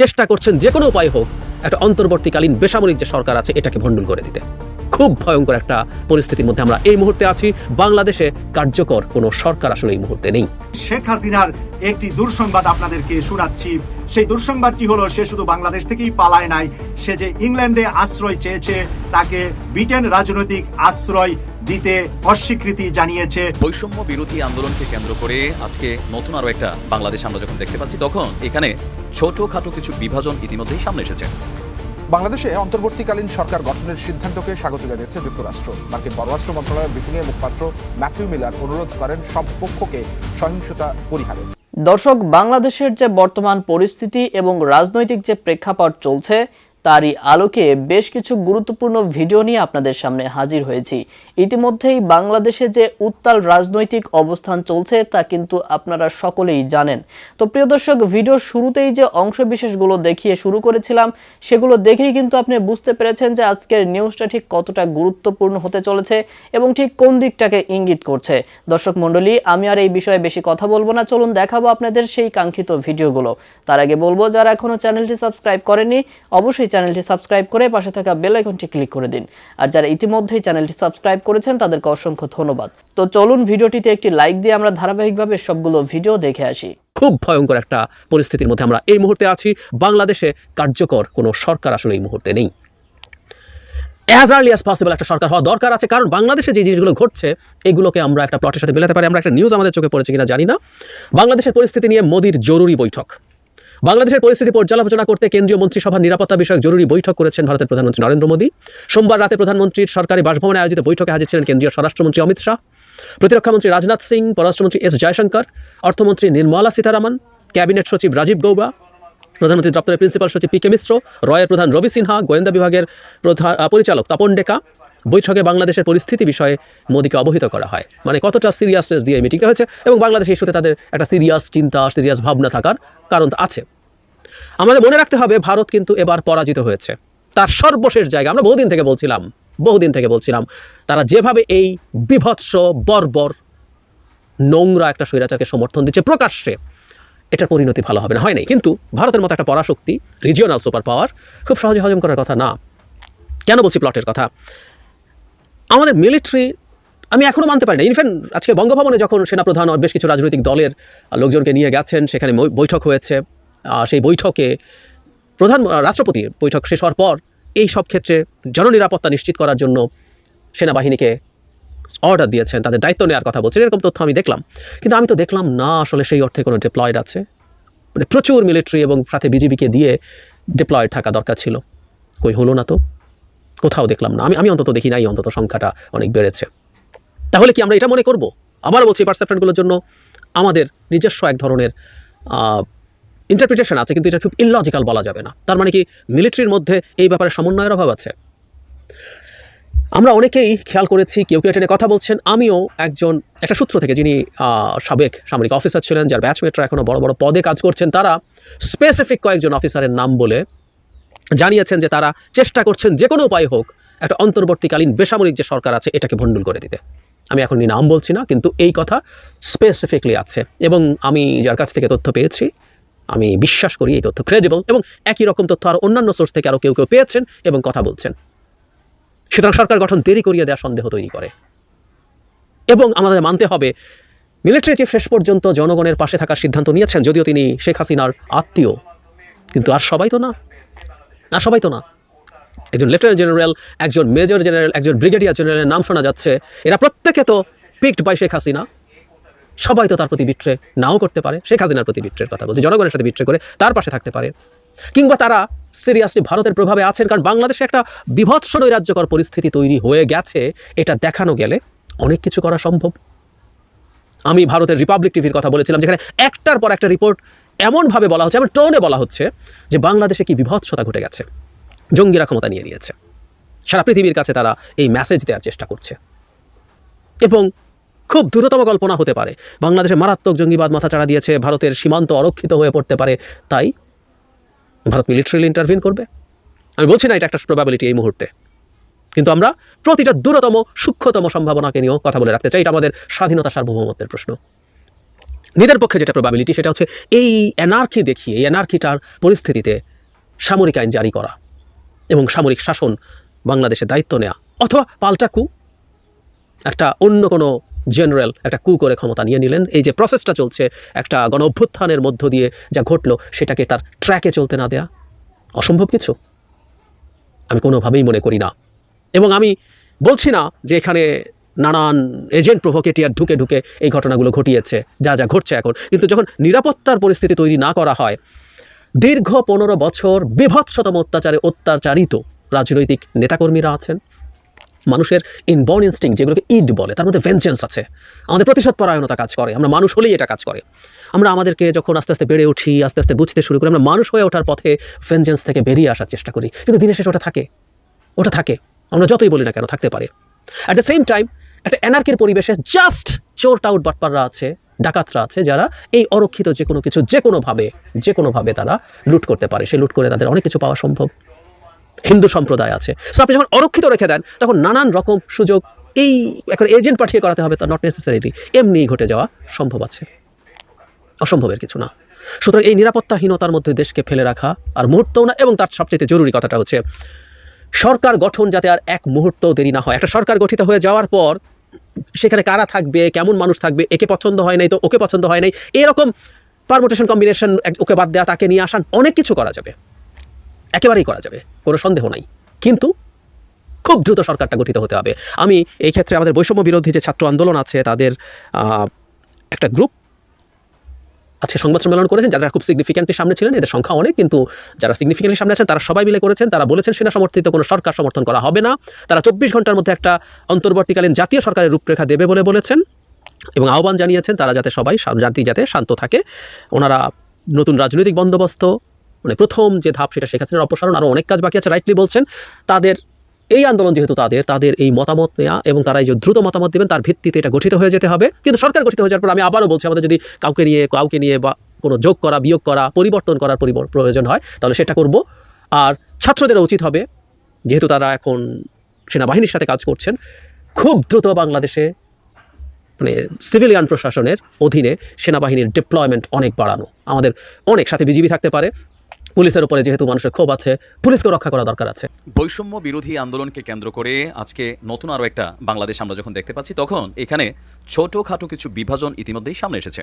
চেষ্টা করছেন যে কোনো উপায় হোক, একটা অন্তর্বর্তীকালীন বেসামরিক যে সরকার আছে, এটাকে ভণ্ডুল করে দিতে। খুব ভয়ঙ্কর একটা পরিস্থিতির মধ্যে আমরা এই মুহূর্তে আছি। বাংলাদেশে কার্যকর কোনো সরকার আসলে এই মুহূর্তে নেই। শেখ হাসিনার একটি দুঃসংবাদ আপনাদেরকে শোনাচ্ছি। সেই দুঃসংবাদটি হলো সে শুধু বাংলাদেশ থেকেই পালায় নাই সে যে ইংল্যান্ডে আশ্রয় চেয়েছে তাকে ব্রিটেন রাজনৈতিক আশ্রয় দিতে অস্বীকৃতি জানিয়েছে। বৈষম্য বিরোধী আন্দোলনকে কেন্দ্র করে আজকে নতুন আরও একটা বাংলাদেশ আমরা যখন দেখতে পাচ্ছি তখন এখানে ছোটখাটো কিছু বিভাজন ইতিমধ্যেই সামনে এসেছে। বাংলাদেশে অন্তর্বর্তীকালীন সরকার গঠনের সিদ্ধান্তকে স্বাগত জানিয়েছে যুক্তরাষ্ট্র। মার্কিন পররাষ্ট্র মন্ত্রণালয়ের ব্রিফিংয়ে মুখপাত্র ম্যাথিউ মিলার অনুরোধ করেন সব পক্ষকে সহিংসতা পরিহারের দর্শক, বাংলাদেশের যে বর্তমান পরিস্থিতি এবং রাজনৈতিক যে প্রেক্ষাপট চলছে তারই আলোকে বেশ কিছু গুরুত্বপূর্ণ ভিডিও নিয়ে আপনাদের সামনে হাজির হয়েছি। ইতিমধ্যেই বাংলাদেশে যে উত্তাল রাজনৈতিক অবস্থান চলছে তা কিন্তু আপনারা সকলেই জানেন। তো প্রিয় দর্শক ভিডিওর শুরুতেই যে অংশবিশেষগুলো দেখিয়ে শুরু করেছিলাম, সেগুলো দেখেই কিন্তু আপনি বুঝতে পেরেছেন যে আজকের নিউজটা ঠিক কতটা গুরুত্বপূর্ণ হতে চলেছে এবং ঠিক কোন দিকটাকে ইঙ্গিত করছে। দর্শক মণ্ডলী, আমি আর এই বিষয়ে বেশি কথা বলব না। চলুন দেখাবো আপনাদের সেই কাঙ্ক্ষিত ভিডিওগুলো। তার আগে বলব, যারা এখনও চ্যানেলটি সাবস্ক্রাইব করেনি অবশ্যই চ্যানেলটি সাবস্ক্রাইব করে পাশে থাকা বেল আইকনটি ক্লিক করে দিন। আর যারা ইতিমধ্যেই চ্যানেলটি সাবস্ক্রাইব করেছেন, তাদেরকে অসংখ্য ধন্যবাদ। তো চলুন ভিডিওটিতে একটি লাইক দিয়ে আমরা ধারাবাহিকভাবে সবগুলো ভিডিও দেখে আসি। খুব ভয়ঙ্কর একটা পরিস্থিতির মধ্যে আমরা এই মুহূর্তে আছি। বাংলাদেশে কার্যকর কোনো সরকার আসলে এই মুহূর্তে নেই। অ্যাজ আর্লি অ্যাজ পসিবল একটা সরকার হওয়া দরকার আছে, কারণ বাংলাদেশে যে জিনিসগুলো ঘটছে, এগুলোকে আমরা একটা প্লটের সাথে মেলাতে পারি। আমরা একটা নিউজ আমাদের চোখে পড়েছে কিনা জানি না। বাংলাদেশের পরিস্থিতি নিয়ে মোদির জরুরি বৈঠক। বাংলাদেশের পরিস্থিতি পর্যালোচনা করতে কেন্দ্রীয় মন্ত্রিসভার নিরাপত্তা বিষয়ক জরুরি বৈঠক করেছেন ভারতের প্রধানমন্ত্রী নরেন্দ্র মোদী। সোমবার রাতে প্রধানমন্ত্রীর সরকারি বাসভবনে আয়োজিত বৈঠকে হাজির ছিলেন কেন্দ্রীয় স্বরাষ্ট্রমন্ত্রী অমিত শাহ প্রতিরক্ষামন্ত্রী রাজনাথ সিং, পররাষ্ট্রমন্ত্রী এস জয়শঙ্কর, অর্থমন্ত্রী নির্মলা সীতারামন, ক্যাবিনেট সচিব রাজীব গৌবা, প্রধানমন্ত্রী দপ্তরের প্রিন্সিপাল সচিব পি কে মিশ্র, রয়ের প্রধান রবি সিনহা, গোয়েন্দা বিভাগের প্রধান পরিচালক তপন ডেকা বৈঠকে বাংলাদেশের পরিস্থিতি বিষয়ে মোদীকে অবহিত করা হয়। মানে কতটা সিরিয়াসনেস দিয়ে মিটিংটা হয়েছে এবং বাংলাদেশ ইস্যুতে তাদের একটা সিরিয়াস চিন্তা সিরিয়াস ভাবনা থাকার কারণ আছে। আমাদের মনে রাখতে হবে ভারত কিন্তু এবার পরাজিত হয়েছে। তার সর্বশেষ জায়গা, আমরা বহুদিন থেকে বলছিলাম, বহুদিন থেকে বলছিলাম, তারা যেভাবে এই বিভৎস, বর্বর, নোংরা একটা স্বৈরাচারকে সমর্থন দিচ্ছে, প্রকাশ্যে এটার পরিণতি ভালো হবে না, হয় নাই। কিন্তু ভারতের মতো একটা পরাশক্তি রিজিওনাল সুপার পাওয়ার খুব সহজে হজম করার কথা না। কেন বলছি প্লটের কথা? আমাদের মিলিটারি আমি এখনও মানতে পারি না। ইনফ্যাক্ট আজকে বঙ্গভবনে যখন সেনাপ্রধান বেশ কিছু রাজনৈতিক দলের লোকজনকে নিয়ে গেছেন, সেখানে বৈঠক হয়েছে। সেই বৈঠকে প্রধান রাষ্ট্রপতি বৈঠক শেষ হওয়ার পর এই সব ক্ষেত্রে জননিরাপত্তা নিশ্চিত করার জন্য সেনাবাহিনীকে অর্ডার দিয়েছেন, তাদের দায়িত্ব নেওয়ার কথা বলছেন, এরকম তথ্য আমি দেখলাম। কিন্তু আমি তো দেখলাম না, আসলে সেই অর্থে কোনো ডিপ্লয়েড আছে। মানে প্রচুর মিলিটারি এবং সাথে বিজিবিকে দিয়ে ডিপ্লয়েড থাকা দরকার ছিল। কই হলো না তো? কোথাও দেখলাম না। আমি আমি অন্তত দেখি নাই, অন্তত সংখ্যাটা অনেক বেড়েছে। তাহলে কি আমরা এটা মনে করব? আবার বলছি পারসেপশনগুলোর জন্য আমাদের নিজস্ব এক ধরনের ইন্টারপ্রিটেশন আছে, কিন্তু এটা খুব ইললজিক্যাল বলা যাবে না। তার মানে কি মিলিটারির মধ্যে এই ব্যাপারে সমন্বয়ের অভাব আছে। আমরা অনেকেই খেয়াল করেছি, কেউ কেউ এটা কথা বলছেন। আমিও একজন, একটা সূত্র থেকে যিনি সাবেক সামরিক অফিসার ছিলেন, যার ব্যাচমেটরা এখনও বড় বড় পদে কাজ করছেন, তারা স্পেসিফিক কয়েকজন অফিসারের নাম বলে জানিয়েছেন যে তারা চেষ্টা করছেন যে কোনো উপায় হোক, একটা অন্তর্বর্তীকালীন বেসামরিক যে সরকার আছে, এটাকে ভণ্ডুল করে দিতে। আমি এখন নাম বলছি না, কিন্তু এই কথা স্পেসিফিকলি আছে। এবং আমি যার কাছ থেকে তথ্য পেয়েছি, আমি বিশ্বাস করি এই তথ্য ক্রেডিবল এবং একই রকম তথ্য আরও অন্যান্য সোর্স থেকে আরও কেউ কেউ পেয়েছেন এবং কথা বলছেন। সুতরাং সরকার গঠন দেরি করিয়ে দেওয়ার সন্দেহ তৈরি করে। এবং আমাদের মানতে হবে মিলিটারি চিফ শেষ পর্যন্ত জনগণের পাশে থাকার সিদ্ধান্ত নিয়েছেন, যদিও তিনি শেখ হাসিনার আত্মীয়, কিন্তু আর সবাই তো না। আর সবাই তো না। একজন লেফটেন্যান্ট জেনারেল, একজন মেজর জেনারেল, একজন ব্রিগেডিয়ার জেনারেলের নাম শোনা যাচ্ছে। এরা প্রত্যেকে তো পিকড বাই শেখ হাসিনা সবাই তো তার প্রতি বিট্রে নাও করতে পারে। শেখ হাসিনার প্রতি বিট্রের কথা বলছি, জনগণের সাথে বিট্রে করে তার পাশে থাকতে পারে। কিংবা তারা সিরিয়াসলি ভারতের প্রভাবে আছেন, কারণ বাংলাদেশে একটা বিভৎস নৈরাজ্যকর পরিস্থিতি তৈরি হয়ে গেছে। এটা দেখানো গেলে অনেক কিছু করা সম্ভব। আমি ভারতের রিপাবলিক টিভির কথা বলেছিলাম, যেখানে একটার পর একটা রিপোর্ট এমনভাবে বলা হচ্ছে, এমন টোনে বলা হচ্ছে যে বাংলাদেশে কি বিভৎসতা ঘটে গেছে। জঙ্গিরা ক্ষমতা নিয়ে নিয়েছে। সারা পৃথিবীর কাছে তারা এই মেসেজ দেওয়ার চেষ্টা করছে। এবং খুব দ্রুততম কল্পনা হতে পারে, বাংলাদেশে মারাত্মক জঙ্গিবাদ মাথা চাড়া দিয়েছে, ভারতের সীমান্ত অরক্ষিত হয়ে পড়তে পারে, তাই ভারত মিলিটারিল ইন্টারভিন করবে। আমি বলছি না এটা একটা প্রবাবিলিটি এই মুহূর্তে। কিন্তু আমরা প্রতিটা দূরতম সূক্ষ্মতম সম্ভাবনাকে নিয়েও কথা বলে রাখতে চাই, এটা আমাদের স্বাধীনতা সার্বভৌমত্বের প্রশ্ন। নিজের পক্ষে যেটা প্রবাবিলিটি সেটা হচ্ছে এই এনার্কি দেখিয়ে, এই এনার্কিটার পরিস্থিতিতে সামরিক আইন জারি করা এবং সামরিক শাসন বাংলাদেশে দায়িত্ব নেওয়া অথবা পাল্টা কু। একটা অন্য কোনো জেনারেল একটা কু করে ক্ষমতা নিয়ে নিলেন। এই যে প্রসেসটা চলছে, একটা গণ অভ্যুত্থানের মধ্য দিয়ে যা ঘটলো সেটাকে তার ট্র্যাকে চলতে না দেয়া, অসম্ভব কিছু। আমি কোনোভাবেই মনে করি না। এবং আমি বলছি না যে এখানে নানান এজেন্ট প্রভোকেটিয়ার ঢুকে ঢুকে এই ঘটনাগুলো ঘটিয়েছে, যা যা ঘটছে এখন। কিন্তু যখন নিরাপত্তার পরিস্থিতি তৈরি না করা হয়, দীর্ঘ পনেরো বছর বিভৎসতম অত্যাচারে অত্যাচারিত রাজনৈতিক নেতাকর্মীরা আছেন। মানুষের ইনবর্ন ইনস্টিং যেগুলোকে ইড বলে, তার মধ্যে ভেঞ্জেন্স আছে। আমাদের প্রতিশোধ পরায়ণতা কাজ করে, আমরা মানুষ হলেই এটা কাজ করে। আমরা আমাদেরকে যখন আস্তে আস্তে বেড়ে উঠি, আস্তে আস্তে বুঝতে শুরু করি, আমরা মানুষ হয়ে ওঠার পথে ভেঞ্জেন্স থেকে বেরিয়ে আসার চেষ্টা করি। কিন্তু দিনের শেষে ওটা থাকে। ওটা থাকে। আমরা যতই বলি না কেন, থাকতে পারে। অ্যাট দ্য সেম টাইম একটা এনার্কির পরিবেশে জাস্ট চোর টাউট বাটপাররা আছে, ডাকাতরা আছে, যারা এই অরক্ষিত যে কোনো কিছু, যে কোনোভাবে যে কোনোভাবে তারা লুট করতে পারে। সে লুট করে তাদের অনেক কিছু পাওয়া সম্ভব। হিন্দু সম্প্রদায় আছে। সো আপনি যখন অরক্ষিত রেখে দেন, তখন নানান রকম সুযোগ এই এখন এজেন্ট পাঠিয়ে করাতে হবে, তা নট নেসেসারিলি এমনিই ঘটে যাওয়া সম্ভব আছে। অসম্ভবের কিছু না। সুতরাং এই নিরাপত্তাহীনতার মধ্যে দেশকে ফেলে রাখা আর মুহূর্তও না, এবং তার সবচেয়ে জরুরি কথাটা হচ্ছে সরকার গঠন যাতে আর এক মুহূর্ত দেরি না হয়। একটা সরকার গঠিত হয়ে যাওয়ার পর সেখানে কারা থাকবে, কেমন মানুষ থাকবে, একে পছন্দ হয় নাই তো ওকে পছন্দ হয় নাই, এরকম পারমোটেশন কম্বিনেশন ওকে বাদ দেওয়া তাকে নিয়ে আসান অনেক কিছু করা যাবে। একেবারেই করা যাবে, কোনো সন্দেহ নাই। কিন্তু খুব দ্রুত সরকারটা গঠিত হতে হবে। আমি এই ক্ষেত্রে আমাদের বৈষম্য বিরোধী যে ছাত্র আন্দোলন আছে, তাদের একটা গ্রুপ আজকে সংবাদ সম্মেলন করেছেন, যারা খুব সিগনিফিক্যান্টলি সামনে ছিলেন, এদের সংখ্যা অনেক, কিন্তু যারা সিগনিফিক্যান্টলি সামনে আছেন, তারা সবাই মিলে করেছেন, তারা বলেছেন সেনা সমর্থিত কোনো সরকার সমর্থন করা হবে না। তারা চব্বিশ ঘণ্টার মধ্যে একটা অন্তর্বর্তীকালীন জাতীয় সরকারের রূপরেখা দেবে বলে বলেছেন এবং আহ্বান জানিয়েছেন তারা যাতে সবাই জাতি যাতে শান্ত থাকে। ওনারা নতুন রাজনৈতিক বন্দোবস্ত মানে প্রথম যে ধাপ, সেটা শেখ হাসিনার অপসারণ আরও অনেক কাজ বাকি আছে রাইটলি বলছেন। তাদের এই আন্দোলন যেহেতু তাদের তাদের এই মতামত নেওয়া এবং তারা যে দ্রুত মতামত দেবেন, তার ভিত্তিতে এটা গঠিত হয়ে যেতে হবে। কিন্তু সরকার গঠিত হয়ে যাওয়ার পর আমি আবারও বলছি, আমাদের যদি কাউকে নিয়ে কাউকে নিয়ে বা কোনো যোগ করা, বিয়োগ করা, পরিবর্তন করার প্রয়োজন হয়, তাহলে সেটা করব। আর ছাত্রদের উচিত হবে, যেহেতু তারা এখন সেনাবাহিনীর সাথে কাজ করছেন, খুব দ্রুত বাংলাদেশে মানে সিভিলিয়ান প্রশাসনের অধীনে সেনাবাহিনীর ডিপ্লয়মেন্ট অনেক বাড়ানো। আমাদের অনেক সাথে বিজিবি থাকতে পারে পুলিশের উপরে যেহেতু মানুষের ক্ষোভ আছে পুলিশকে রক্ষা করা দরকার আছে। বৈষম্য বিরোধী আন্দোলনকে কেন্দ্র করে আজকে নতুন আরও একটা বাংলাদেশ আমরা যখন দেখতে পাচ্ছি, তখন এখানে ছোটোখাটো কিছু বিভাজন ইতিমধ্যেই সামনে এসেছে।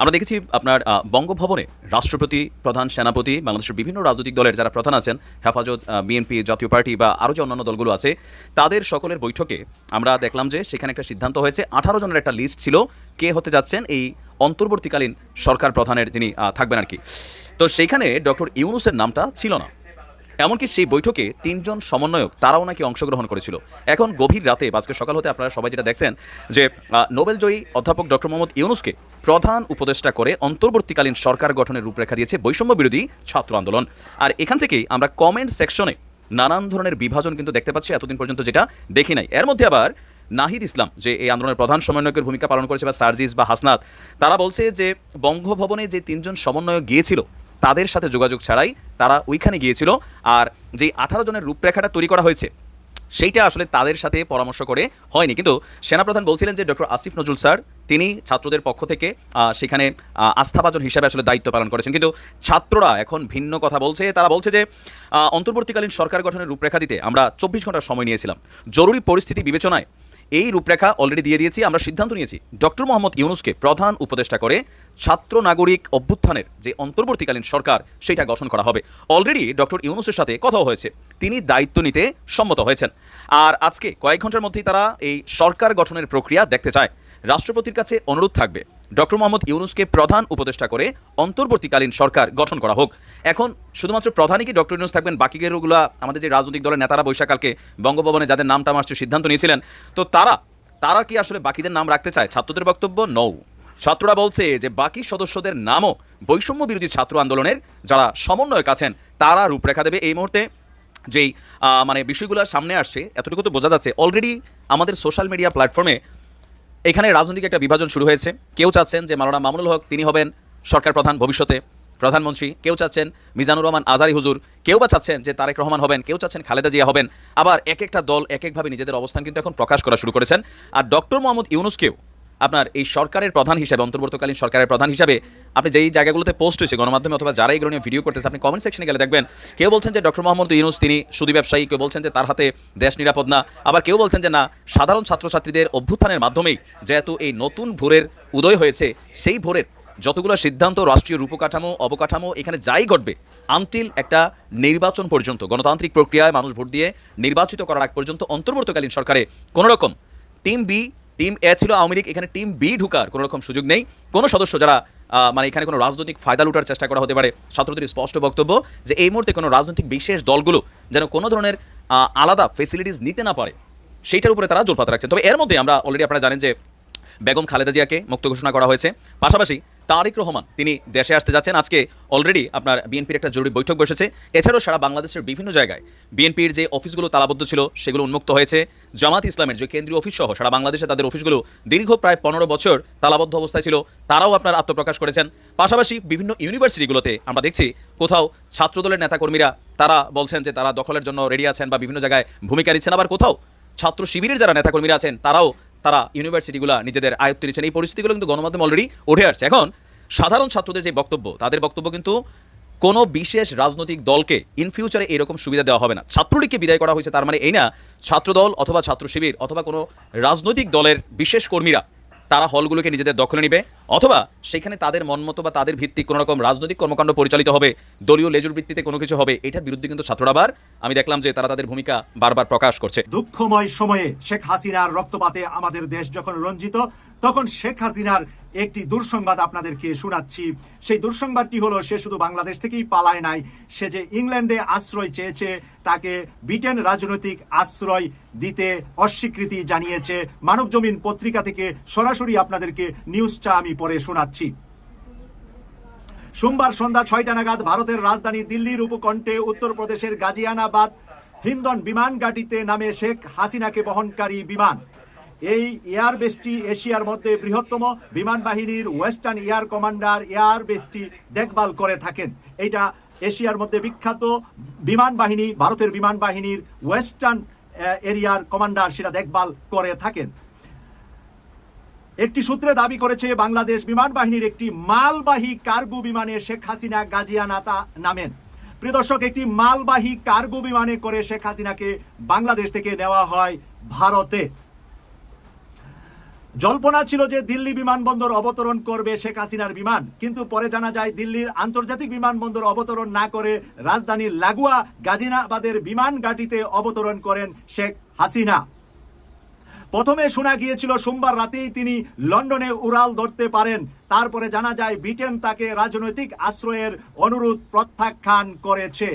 আমরা দেখেছি আপনার বঙ্গভবনে রাষ্ট্রপতি, প্রধান সেনাপতি, বাংলাদেশের বিভিন্ন রাজনৈতিক দলের যারা প্রধান আছেন, হেফাজত বিএনপি, জাতীয় পার্টি বা আরও যে অন্যান্য দলগুলো আছে, তাদের সকলের বৈঠকে আমরা দেখলাম যে সেখানে একটা সিদ্ধান্ত হয়েছে। আঠারো জনের একটা লিস্ট ছিল কে হতে যাচ্ছেন এই অন্তর্বর্তীকালীন সরকার প্রধানের যিনি থাকবেন আর কি তো সেইখানে ডক্টর ইউনুসের নামটা ছিল না। এমনকি সেই বৈঠকে তিনজন সমন্বয়ক তারাও নাকি অংশগ্রহণ করেছিল। এখন গভীর রাতে আজকে সকাল হতে আপনারা সবাই যেটা দেখছেন যে আহ, নোবেলজয়ী অধ্যাপক ডক্টর মোহাম্মদ ইউনুসকে প্রধান উপদেষ্টা করে অন্তর্বর্তীকালীন সরকার গঠনের রূপরেখা দিয়েছে বৈষম্য বিরোধী ছাত্র আন্দোলন। আর এখান থেকেই আমরা কমেন্ট সেকশনে নানান ধরনের বিভাজন কিন্তু দেখতে পাচ্ছি এতদিন পর্যন্ত যেটা দেখি নাই। এর মধ্যে আবার নাহিদ ইসলাম, যে এই আন্দোলনের প্রধান সমন্বয়কের ভূমিকা পালন করেছে বা সার্জিস বা হাসনাত, তারা বলছে যে বঙ্গভবনে যে তিনজন সমন্বয়ক গিয়েছিল, তাদের সাথে যোগাযোগ ছাড়াই তারা ওইখানে গিয়েছিল। আর যে আঠারো জনের রূপরেখাটা তৈরি করা হয়েছে, সেইটা আসলে তাদের সাথে পরামর্শ করে হয়নি। কিন্তু সেনাপ্রধান বলছিলেন যে ডক্টর আসিফ নজরুল স্যার, তিনি ছাত্রদের পক্ষ থেকে সেখানে আস্থাভাজন হিসাবে আসলে দায়িত্ব পালন করেছেন। কিন্তু ছাত্ররা এখন ভিন্ন কথা বলছে। তারা বলছে যে অন্তর্বর্তীকালীন সরকার গঠনের রূপরেখা দিতে আমরা চব্বিশ ঘণ্টার সময় নিয়েছিলাম। জরুরি পরিস্থিতি বিবেচনায় এই রূপরেখা অলরেডি দিয়ে দিয়েছি, আমরা সিদ্ধান্ত নিয়েছি। ডক্টর মোহাম্মদ ইউনুসকে প্রধান উপদেষ্টা করে ছাত্র নাগরিক অভ্যুত্থানের যে অন্তর্বর্তীকালীন সরকার, সেটা গঠন করা হবে। অলরেডি ডক্টর ইউনুসের সাথে কথাও হয়েছে। তিনি দায়িত্ব নিতে সম্মত হয়েছেন। আর আজকে কয়েক ঘণ্টার মধ্যেই তারা এই সরকার গঠনের প্রক্রিয়া দেখতে চায়। রাষ্ট্রপতির কাছে অনুরোধ থাকবে। ডক্টর মোহাম্মদ ইউনুসকে প্রধান উপদেষ্টা করে অন্তর্বর্তীকালীন সরকার গঠন করা হোক। এখন শুধুমাত্র প্রধানই কি ডক্টর ইউনুস থাকবেন? বাকিগুলো আমাদের যে রাজনৈতিক দলের নেতারা বৈশাখকালকে বঙ্গভবনে যাদের নামটা আসছে সিদ্ধান্ত নিয়েছিলেন, তো তারা তারা কি আসলে বাকিদের নাম রাখতে চায়? ছাত্রদের বক্তব্য নৌ ছাত্ররা বলছে যে বাকি সদস্যদের নামও বৈষম্য বিরোধী ছাত্র আন্দোলনের যারা সমন্বয়ক আছেন, তারা রূপরেখা দেবে এই মুহূর্তে। যেই মানে বিষয়গুলো সামনে আসছে, এতটুকু তো বোঝা যাচ্ছে। অলরেডি আমাদের সোশ্যাল মিডিয়া প্ল্যাটফর্মে এখানে রাজনৈতিক একটা বিভাজন শুরু হয়েছে। কেউ চাচ্ছেন যে মাওলানা মামুনুল হক, তিনি হবেন সরকার প্রধান ভবিষ্যতে। প্রধানমন্ত্রী, কেউ চাচ্ছেন মিজানুর রহমান আজারি হুজুর। কেউ বা চাচ্ছেন যে তারেক রহমান হবেন, কেউ চাচ্ছেন খালেদা জিয়া হবেন। আবার এক একটা দল, এক একভাবে নিজেদের অবস্থান কিন্তু এখন প্রকাশ করা শুরু করেছেন। আর ডক্টর মোহাম্মদ ইউনুসকেও আপনার এই সরকারের প্রধান হিসাবে, অন্তর্বর্তীকালীন সরকারের প্রধান হিসাবে আপনি যেই জায়গাগুলোতে পোস্ট হয়েছে, গণমাধ্যমে অথবা যারা এগুলো নিয়ে ভিডিও করতেছে, আপনি কমেন্ট সেকশনে গেলে দেখবেন, কেউ বলছেন যে ডক্টর মোহাম্মদ ইউনুস তিনি সুদী ব্যবসায়ী, কেউ বলছেন যে তার হাতে দেশ নিরাপদ না, আবার কেউ বলছেন যে না, সাধারণ ছাত্রছাত্রীদের অভ্যুত্থানের মাধ্যমেই যেহেতু এই নতুন ভোরের উদয় হয়েছে, সেই ভোরের যতগুলো সিদ্ধান্ত, রাষ্ট্রীয় রূপকাঠামো, অবকাঠামো এখানে যাই ঘটবে আনটিল একটা নির্বাচন পর্যন্ত, গণতান্ত্রিক প্রক্রিয়ায় মানুষ ভোট দিয়ে নির্বাচিত করার আগ পর্যন্ত অন্তর্বর্তীকালীন সরকারে কোনোরকম টিম বি টিম এ ছিল আওয়ামী লীগ, এখানে টিম বি ঢুকার কোনো রকম সুযোগ নেই। কোনো সদস্য যারা মানে এখানে কোনো রাজনৈতিক ফায়দা লুটার চেষ্টা করা হতে পারে, ছাত্রদের স্পষ্ট বক্তব্য যে এই মুহূর্তে কোনো রাজনৈতিক বিশেষ দলগুলো যেন কোনো ধরনের আলাদা ফেসিলিটিস নিতে না পারে, সেইটার উপরে তারা জোরপাত রাখছে তবে এর মধ্যে আমরা অলরেডি আপনারা জানেন যে বেগম খালেদা জিয়াকে মুক্ত ঘোষণা করা হয়েছে। পাশাপাশি তারিক রহমান, তিনি দেশে আসতে যাচ্ছেন। আজকে অলরেডি আপনার বিএনপির একটা জরুরি বৈঠক বসেছে। এছাড়াও সারা বাংলাদেশের বিভিন্ন জায়গায় বিএনপির যে অফিসগুলো তালাবদ্ধ ছিল, সেগুলো উন্মুক্ত হয়েছে। জামাত ইসলামের যে কেন্দ্রীয় অফিস সহ সারা বাংলাদেশে তাদের অফিসগুলো দীর্ঘ প্রায় পনেরো বছর তালাবদ্ধ অবস্থায় ছিল। তারাও আপনার আত্মপ্রকাশ করেছেন। পাশাপাশি বিভিন্ন ইউনিভার্সিটিগুলোতে আমরা দেখছি কোথাও ছাত্রদলের নেতাকর্মীরা, তারা বলছেন যে তারা দখলের জন্য রেডি আছেন বা বিভিন্ন জায়গায় ভূমিকা নিচ্ছেন। আবার কোথাও ছাত্র শিবিরের যারা নেতাকর্মীরা আছেন, তারাও তারা ইউনিভার্সিটিগুলো নিজেদের আয়ত্তে নিচ্ছেন। এই পরিস্থিতিগুলো কিন্তু গণমাধ্যমে অলরেডি উঠে আসছে। এখন সাধারণ ছাত্রদের যে বক্তব্য, তাদের বক্তব্য কিন্তু কোনো বিশেষ রাজনৈতিক দলকে ইন ফিউচারে এরকম সুবিধা দেওয়া হবে না। ছাত্রলীগকে বিদায় করা হয়েছে, তার মানে এই না, ছাত্রদল অথবা ছাত্র শিবির অথবা কোনো রাজনৈতিক দলের বিশেষ কর্মীরা, তারা হলগুলোকে নিজেদের দখলে নেবে। অথবা সেখানে তাদের মনমতো বা তাদের ভিত্তিক কোনো রকম রাজনৈতিক কর্মকাণ্ড পরিচালিত হবে, দলীয় লেজুর ভিত্তিতে কোনো কিছু হবে, এটার বিরুদ্ধে কিন্তু ছাত্ররা আমি দেখলাম যে তারা তাদের ভূমিকা বারবার প্রকাশ করছে। দুঃখময় সময়ে শেখ হাসিনার রক্তপাতে আমাদের দেশ যখন রঞ্জিত, তখন শেখ হাসিনার একটি দুঃসংবাদ আপনাদেরকে শোনাচ্ছি। সেই দুঃসংবাদটি হলো, সে শুধু বাংলাদেশ থেকেই পালায় নাই, সে যে ইংল্যান্ডে আশ্রয় চেয়েছে, তাকে ব্রিটেন রাজনৈতিক আশ্রয় দিতে অস্বীকৃতি জানিয়েছে। মানব জমিন পত্রিকা থেকে সরাসরি আপনাদেরকে নিউজটা আমি পরে শোনাচ্ছি। সোমবার সন্ধ্যা ছয়টা নাগাদ ভারতের রাজধানী দিল্লির উপকণ্ঠে উত্তরপ্রদেশের গাজিয়ানাবাদ হিন্দন বিমান ঘাঁটিতে নামে শেখ হাসিনাকে বহনকারী বিমান। এই এয়ারবেসটি এশিয়ার মধ্যে বৃহত্তম বিমান বাহিনীর ওয়েস্টার্ন এয়ার কমান্ডার এয়ারবেসটি দেখভাল করে থাকেন। এটা এশিয়ার মধ্যে বিখ্যাত বিমান বাহিনী ভারতের বিমান বাহিনীর ওয়েস্টার্ন এরিয়ার কমান্ডার সেটা দেখভাল করে থাকেন। একটি সূত্রে দাবি করেছে, বাংলাদেশ বিমান বাহিনীর একটি মালবাহী কার্গো বিমানে শেখ হাসিনা গাজিয়ানাতা নামেন। প্রিয় দর্শক, একটি মালবাহী কার্গো বিমানে করে শেখ হাসিনাকে বাংলাদেশ থেকে নেওয়া হয় ভারতে। জল্পনা ছিল যে দিল্লি বিমানবন্দর অবতরণ করবে শেখ হাসিনার বিমান, কিন্তু পরে জানা যায় দিল্লির আন্তর্জাতিক বিমানবন্দর অবতরণ না করে রাজধানীর লাগোয়া গাজিনাবাদের বিমান ঘাটিতে অবতরণ করেন শেখ হাসিনা। প্রথমে শোনা গিয়েছিল, সোমবার রাতেই তিনি লন্ডনে উড়াল ধরতে পারেন। তারপরে জানা যায়, ব্রিটেন তাকে রাজনৈতিক আশ্রয়ের অনুরোধ প্রত্যাখ্যান করেছে।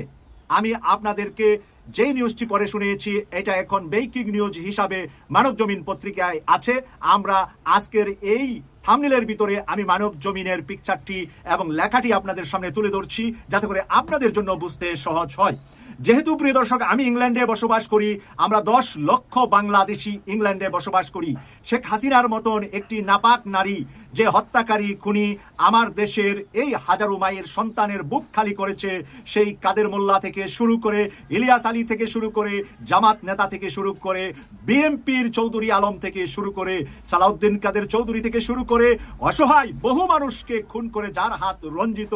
আমি আপনাদেরকে যেই নিউজটি পরে শুনিয়েছি, এটা এখন বেকিং নিউজ হিসাবে মানব জমিন পত্রিকায় আছে। আমরা আজকের এই থামনিলের ভিতরে আমি মানব জমিনের পিকচারটি এবং লেখাটি আপনাদের সামনে তুলে ধরছি, যাতে করে আপনাদের জন্য বুঝতে সহজ হয়। যেহেতু, প্রিয় দর্শক, আমি ইংল্যান্ডে বসবাস করি, আমরা দশ লক্ষ বাংলাদেশি ইংল্যান্ডে বসবাস করি। শেখ হাসিনার মতন একটি নাপাক নারী যে হত্যাকারী খুনি আমার দেশের এই হাজারো মায়ের সন্তানের বুক খালি করেছে, সেই কাদের মোল্লা থেকে শুরু করে, ইলিয়াস আলী থেকে শুরু করে, জামাত নেতা থেকে শুরু করে বিএমপির চৌধুরী আলম থেকে শুরু করে, সালাউদ্দিন কাদের চৌধুরী থেকে শুরু করে, অসহায় বহু মানুষকে খুন করে যার হাত রঞ্জিত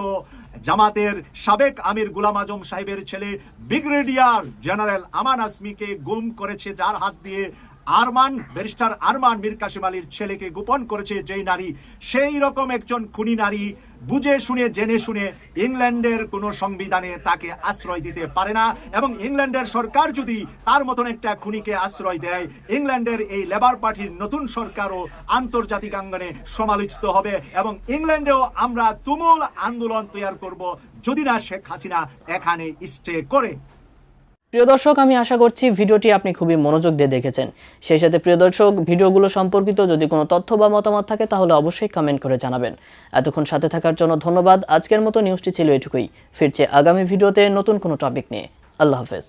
জামাতের সাবেক আমির গুলাম আজম সাহেবের ছেলে ব্রিগেডিয়ার জেনারেল আমান আসমিকে গুম করেছে যার হাত দিয়ে আরমান, ব্যারিস্টার আরমান মীর কাসিম আলীর ছেলেকে গোপন করেছে যেই নারী, সেই রকম একজন খুনি নারী, বুঝে শুনে, জেনে শুনে ইংল্যান্ডের কোনো সংবিধানে তাকে আশ্রয় দিতে পারে না। এবং ইংল্যান্ডের সরকার যদি তার মতন একটা খুনিকে আশ্রয় দেয়, ইংল্যান্ডের এই লেবার পার্টির নতুন সরকারও আন্তর্জাতিক আঙ্গনে সমালোচিত হবে। এবং ইংল্যান্ডেও আমরা তুমুল আন্দোলন তৈরি করব, যদি না শেখ হাসিনা এখানে স্টে করে। প্রিয় দর্শক, আমি আশা করছি ভিডিওটি আপনি খুবই মনোযোগ দিয়ে দেখেছেন। সেই সাথে প্রিয় দর্শক, ভিডিওগুলো সম্পর্কিত যদি কোনো তথ্য বা মতামত থাকে, তাহলে অবশ্যই কমেন্ট করে জানাবেন। এতক্ষণ সাথে থাকার জন্য ধন্যবাদ। আজকের মতো নিউজটি ছিল এটুকুই। ফিরছে আগামী ভিডিওতে নতুন কোনো টপিক নিয়ে। আল্লাহ হাফেজ।